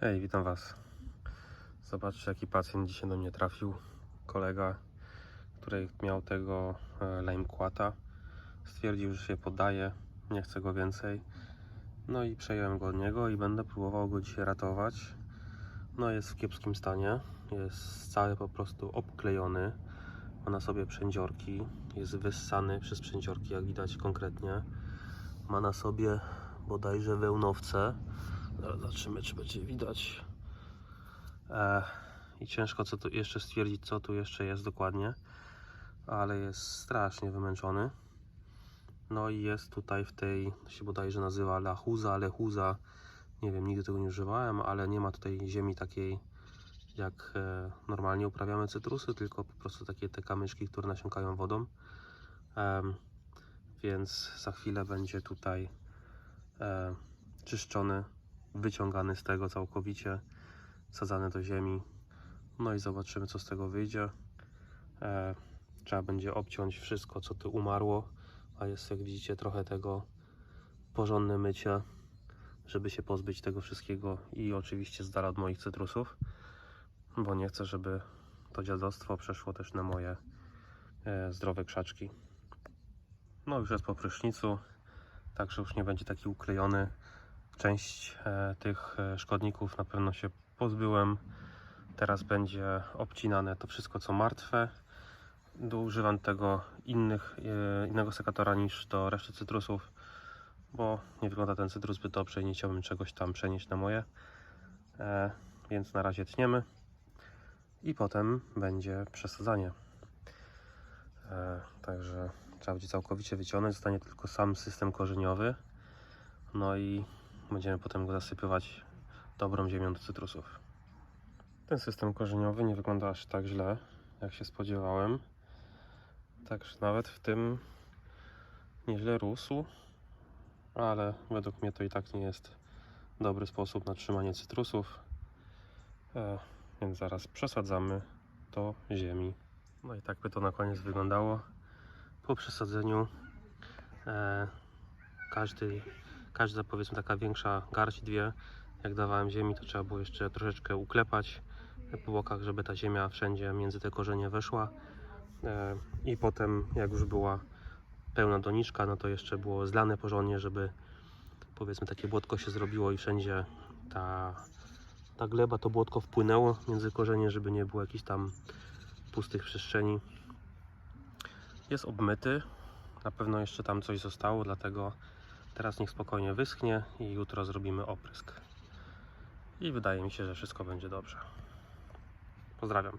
Hej, witam Was. Zobaczcie, jaki pacjent dzisiaj do mnie trafił. Kolega, który miał tego e, Limecłata. Stwierdził, że się poddaje, nie chce go więcej. No i przejąłem go od niego i będę próbował go dzisiaj ratować. No jest w kiepskim stanie. Jest cały po prostu obklejony. Ma na sobie przędziorki. Jest wyssany przez przędziorki, jak widać konkretnie. Ma na sobie bodajże wełnowce. Zobaczymy, czy będzie widać. E, I ciężko co tu jeszcze stwierdzić, co tu jeszcze jest dokładnie, ale jest strasznie wymęczony. No i jest tutaj w tej, się bodajże nazywa lachuza, lechuza. Nie wiem, nigdy tego nie używałem, ale nie ma tutaj ziemi takiej, jak e, normalnie uprawiamy cytrusy, tylko po prostu takie te kamyczki, które nasiąkają wodą. Em, więc za chwilę będzie tutaj e, czyszczony wyciągany z tego całkowicie, sadzany do ziemi. No i zobaczymy, co z tego wyjdzie. E, trzeba będzie obciąć wszystko, co tu umarło, a jest, jak widzicie, trochę tego porządne mycie, żeby się pozbyć tego wszystkiego i oczywiście z od moich cytrusów, bo nie chcę, żeby to dziadostwo przeszło też na moje e, zdrowe krzaczki. No już jest po prysznicu, także już nie będzie taki uklejony część e, tych e, szkodników na pewno się pozbyłem. Teraz będzie obcinane to wszystko co martwe. Używam tego innych, e, innego sekatora niż do reszty cytrusów, bo nie wygląda ten cytrus zbyt dobrze i nie chciałbym czegoś tam przenieść na moje. Więc na razie tniemy i potem będzie przesadzanie. Także trzeba będzie całkowicie wyciągnąć, zostanie tylko sam system korzeniowy. No i Będziemy potem go zasypywać dobrą ziemią do cytrusów. Ten system korzeniowy nie wygląda aż tak źle, jak się spodziewałem. Także nawet w tym nieźle rósł, ale według mnie to i tak nie jest dobry sposób na trzymanie cytrusów. E, więc zaraz przesadzamy do ziemi. No i tak by to na koniec wyglądało. Po przesadzeniu e, każdy każda powiedzmy taka większa garść, dwie, jak dawałem ziemi, to trzeba było jeszcze troszeczkę uklepać po bokach, żeby ta ziemia wszędzie między te korzenie weszła. E, I potem, jak już była pełna doniczka, no to jeszcze było zlane porządnie, żeby powiedzmy takie błotko się zrobiło i wszędzie ta, ta gleba, to błotko wpłynęło między korzenie, żeby nie było jakichś tam pustych przestrzeni. Jest obmyty, na pewno jeszcze tam coś zostało, dlatego Teraz niech spokojnie wyschnie i jutro zrobimy oprysk. I wydaje mi się, że wszystko będzie dobrze. Pozdrawiam.